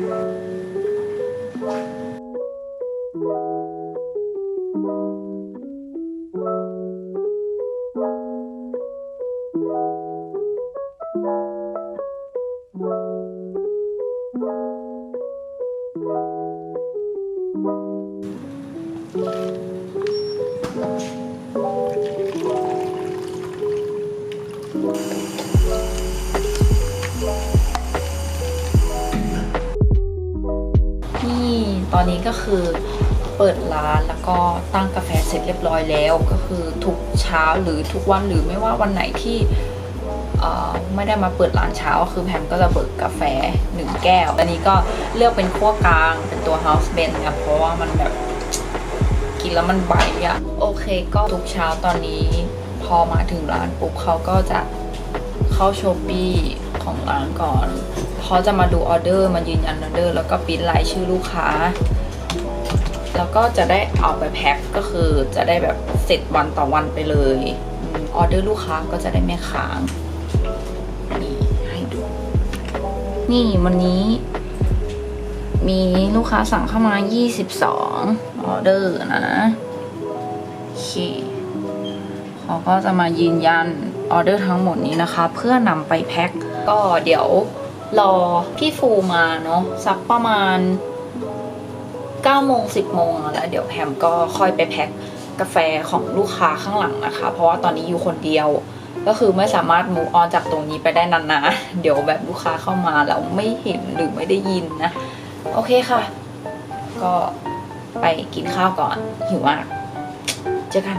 นี่ ตอนนี้ก็คือเปิดร้านแล้วก็ตั้งกาแฟเสร็จเรียบร้อยแล้ว ก็คือทุกเช้าหรือทุกวันหรือไม่ว่าวันไหนที่ไม่ได้มาเปิดร้านเช้า คือแพมก็จะเบิกกาแฟหนึ่งแก้ว อันนี้ก็เลือกเป็นขั้วกลางเป็นตัว House Blend นะเพราะว่ามันแบบกินแล้วมันใบอะโอเคก็ทุกเช้าตอนนี้พอมาถึงร้านปุ๊บเขาก็จะเข้าโชว์ปี้ของร้านก่อน เขาจะมาดูออเดอร์มายืนยันออเดอร์ แล้วก็ปริ้นรายชื่อลูกค้า แล้วก็จะได้เอาไปแพ็คก็คือจะได้แบบเสร็จวันต่อวันไปเลยอออเดอร์ลูกค้าก็จะได้ไม่ค้างนี่ให้ดู นี่วันนี้ มีลูกค้าสั่งเข้ามา 22 ออเดอร์นะโอเคเขาก็จะมายืนยันออเดอร์ทั้งหมดนี้นะคะ เพื่อนำไปแพ็คก็เดี๋ยว รอพี่ฟูมาเนาะสักประมาณ9โมง10โมงแล้วเดี๋ยวแพมก็ค่อยไปแพ็คกาแฟของลูกค้าข้างหลังนะคะ เพราะว่าตอนนี้อยู่คนเดียว ก็คือไม่สามารถมูออนจากตรงนี้ไปได้นานนะเดี๋ยวแบบลูกค้าเข้ามาแล้วไม่เห็นหรือไม่ได้ยินนะ โอเคค่ะ ก็ไปกินข้าวก่อนหิวมาก เจอกัน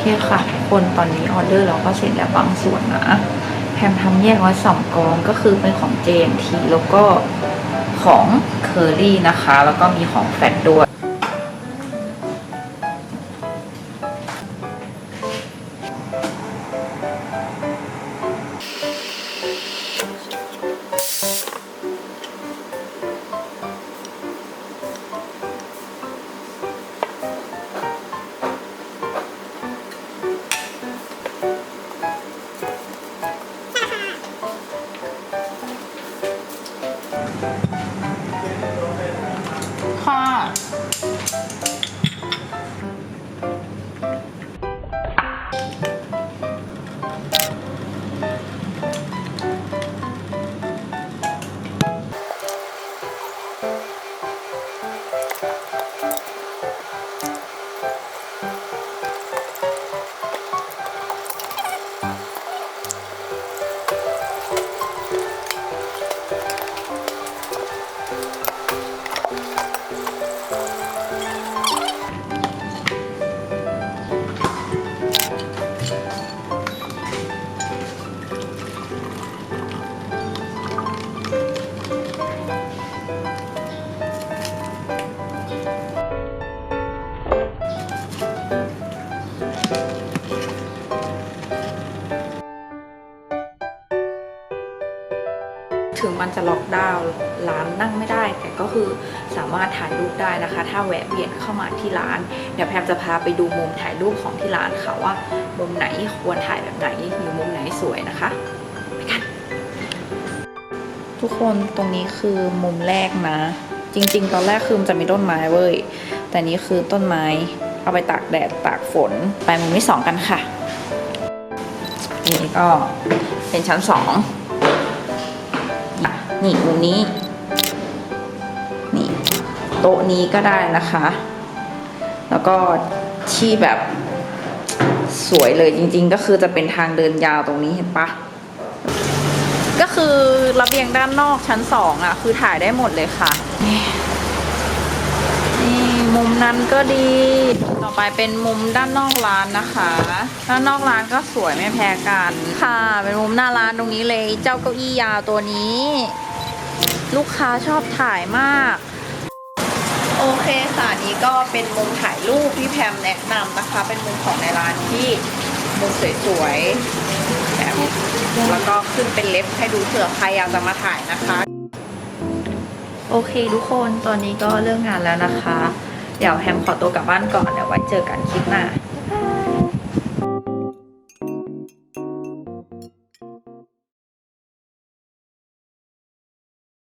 เคค่ะทุกคนตอนนี้ออเดอร์เราก็เสร็จแล้วบางส่วนนะแพมทำแยกไว้สองกองก็คือเป็นของ JMT แล้วก็ของเคอรี่นะคะ แล้วก็มีของแฟตด้วย ค่ ถึงมันจะล็อกดาวน์ร้านนั่งไม่ได้ แต่ก็คือสามารถถ่ายรูปได้นะคะ ถ้าแวะเวียนเข้ามาที่ร้าน เดี๋ยวแพมจะพาไปดูมุมถ่ายรูปของที่ร้านค่ะว่า มุมไหนควรถ่ายแบบไหนหรือมุมไหนสวยนะคะไปกันทุกคนตรงนี้คือมุมแรกนะ จริง ๆ ตอนแรกคือมันจะมีต้นไม้เว้ยแต่นี้คือต้นไม้เอาไปตากแดดตากฝนไปมุมที่สองกันค่ะนี่ก็เป็นชั้นสอง นี่มุมนี้ นี่โต๊ะนี้ก็ได้นะคะ แล้วก็ที่แบบสวยเลยจริง ๆ ก็คือจะเป็นทางเดินยาวตรงนี้เห็นปะก็คือระเบียงด้านนอกชั้นสองอะ คือถ่ายได้หมดเลยค่ะนี่นี่มุมนั้นก็ดี ต่อไปเป็นมุมด้านนอกร้านนะคะ ด้านนอกร้านก็สวยไม่แพ้กัน ค่ะ เป็นมุมหน้าร้านตรงนี้เลย เจ้าเก้าอี้ยาวตัวนี้ ลูกค้าชอบถ่ายมาก โอเคค่ะนี่ก็เป็นมุมถ่ายรูปที่แพมแนะนำนะคะ เป็นมุมของในร้านที่มุมสวยๆแบบแล้วก็ขึ้นเป็นเล็บให้ดูเผื่อใครอยากจะมาถ่ายนะคะ โอเคทุกคนตอนนี้ก็เลิกงานแล้วนะคะ เดี๋ยวแฮมขอตัวกลับบ้านก่อนเดี๋ยวไว้เจอกันคลิปหน้า